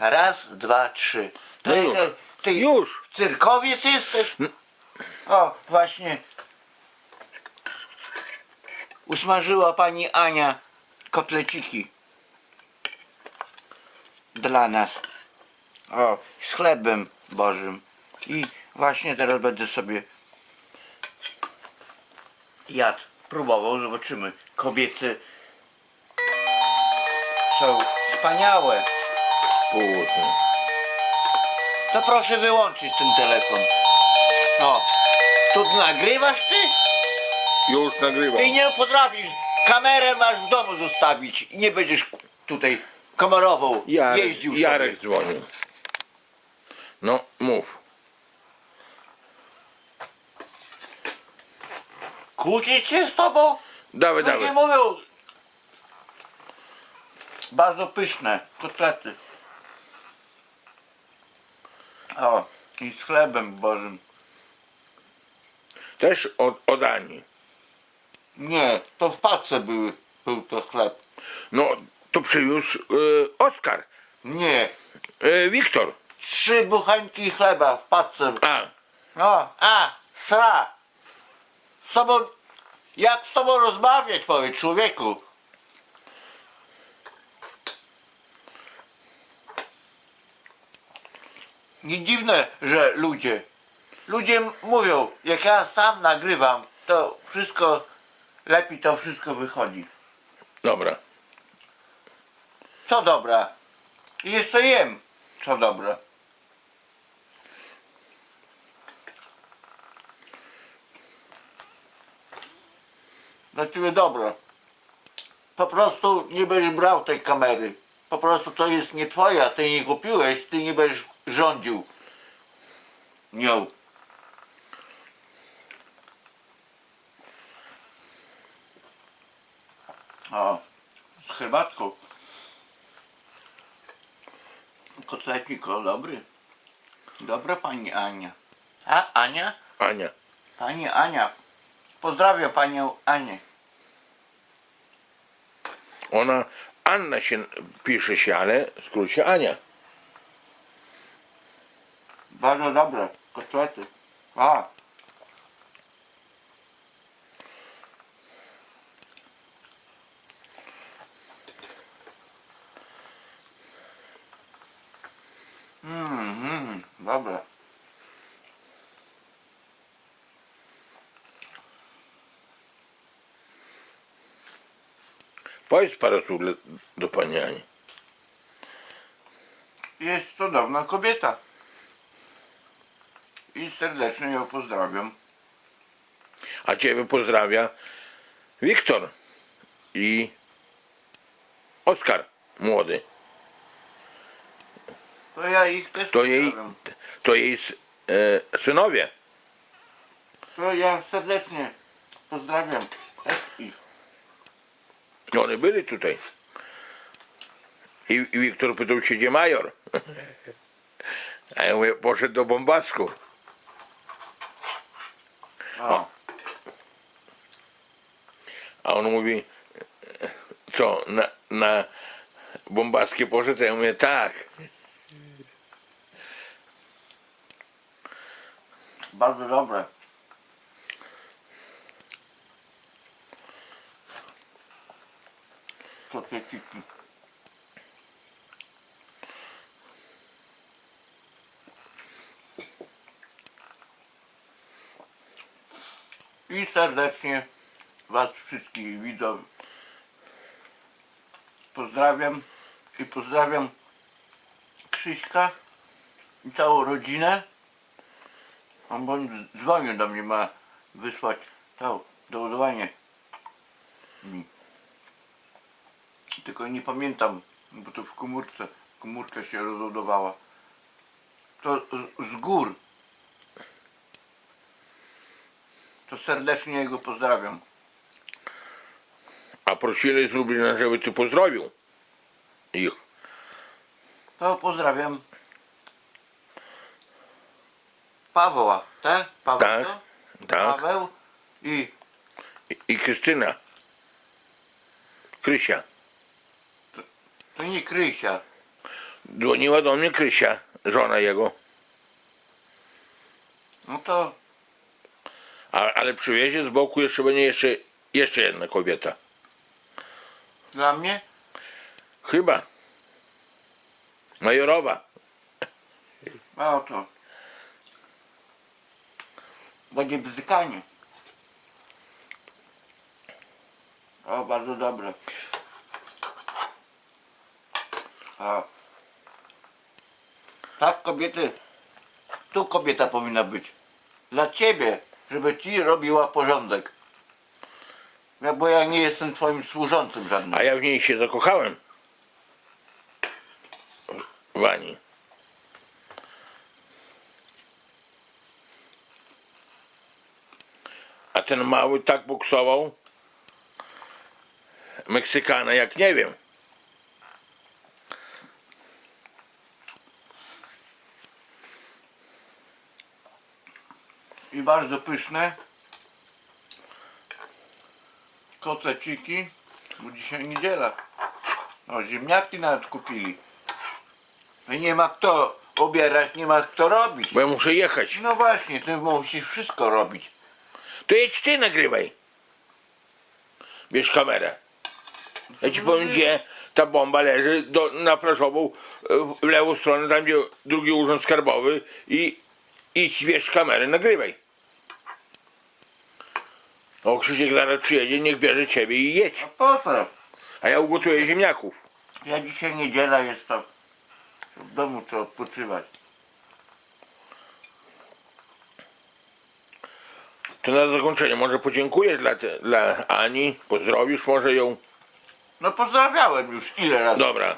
Raz, dwa, trzy. No Ty, już. ty, ty Już. cyrkowiec jesteś? O, właśnie. Usmażyła pani Ania kotleciki. Dla nas. O, z chlebem bożym. I właśnie teraz będę sobie jadł, próbował, zobaczymy. Kobiety są wspaniałe. To proszę wyłączyć ten telefon. No. Tu nagrywasz ty? Już nagrywam. Ty nie potrafisz. Kamerę masz w domu zostawić i nie będziesz tutaj kamerową Jarek, jeździł Jarek sobie. dzwonił. No, mów. Kłócić się z tobą? Dawaj, dawaj. mówią. Bardzo pyszne kotlety. O, i z chlebem bożym. Też od, od Ani. Nie, to w pace były, był to chleb. No, to przywiózł y, Oskar. Nie, Y, Wiktor. trzy buchańki chleba w pace. A, No, a, sra. Z tobą, jak z tobą rozmawiać, powiedz człowieku? Nie dziwne, że ludzie, ludzie mówią, jak ja sam nagrywam, to wszystko, lepiej to wszystko wychodzi. dobra. Co dobra? I jeszcze jem, co dobra. Dla ciebie dobro. Po prostu nie będziesz brał tej kamery. Po prostu to jest nie twoja, ty nie kupiłeś, ty nie będziesz rządził nią. O, z herbatką. Kotlecik, o dobry. Dobra pani Ania. A, Ania? Ania. Pani Ania. Pozdrawiam panią Anię. Ona, Anna się pisze się, ale w skrócie Ania. Bardzo dobre kotlety. A. Mmm, mm, dobre. Powiedz parę słów do pani Ani. Jest cudowna kobieta. I serdecznie ją pozdrawiam. A ciebie pozdrawia Wiktor i Oskar młody. To ja ich też To jej, pozdrawiam. to jej s- e, synowie. To ja serdecznie pozdrawiam też ich. Oni byli tutaj. I, I Wiktor pytał się, gdzie major. A ja mówię, poszedł do Bombasku. O. A on mówi, co, na, na Bombaskie poszedł? A ja mówię, tak. Bardzo dobre. Kotleciki. I serdecznie Was wszystkich widzów pozdrawiam i pozdrawiam Krzyśka i całą rodzinę. On z- dzwonił do mnie, ma wysłać to doładowanie. Tylko nie pamiętam, bo to w komórce, komórka się rozładowała. To z, z gór. To serdecznie jego pozdrawiam. A prosili z Lublina, żeby ty pozdrowił ich. To pozdrawiam Pawła, tak? Paweł Tak, to? tak. Paweł i I, i Krystyna. Krysia. to nie Krysia. Dzwoniła do mnie Krysia, żona jego. No to A, ale przywiezie z boku jeszcze będzie jeszcze, jeszcze jedna kobieta. dla mnie Chyba. Majorowa. mało to. Będzie bzykanie. O, bardzo dobre. O. Tak, kobiety. Tu kobieta powinna być. Dla ciebie, żeby ci robiła porządek. Ja, bo ja nie jestem twoim służącym żadnym. A ja w niej się zakochałem. Wani. A ten mały tak boksował Meksykana jak nie wiem. I bardzo pyszne. Kotleciki. Bo dzisiaj niedziela. O, ziemniaki nawet kupili. No i nie ma kto obierać, nie ma kto robić. Bo ja muszę jechać. No właśnie, ty musisz wszystko robić. To jedź ty nagrywaj. Bierz kamerę. Ja ci powiem gdzie ta bomba leży do, na plażową e, w lewą stronę, tam gdzie drugi urząd skarbowy i idź bierz kamerę, nagrywaj. O Krzysiek zaraz przyjedzie, niech bierze ciebie i jedź. A po co? A ja ugotuję ziemniaków. Ja dzisiaj niedziela jest to. W domu trzeba odpoczywać. To na zakończenie może podziękuję dla, te, dla Ani, pozdrowisz może ją. No pozdrawiałem już ile razy. Dobra,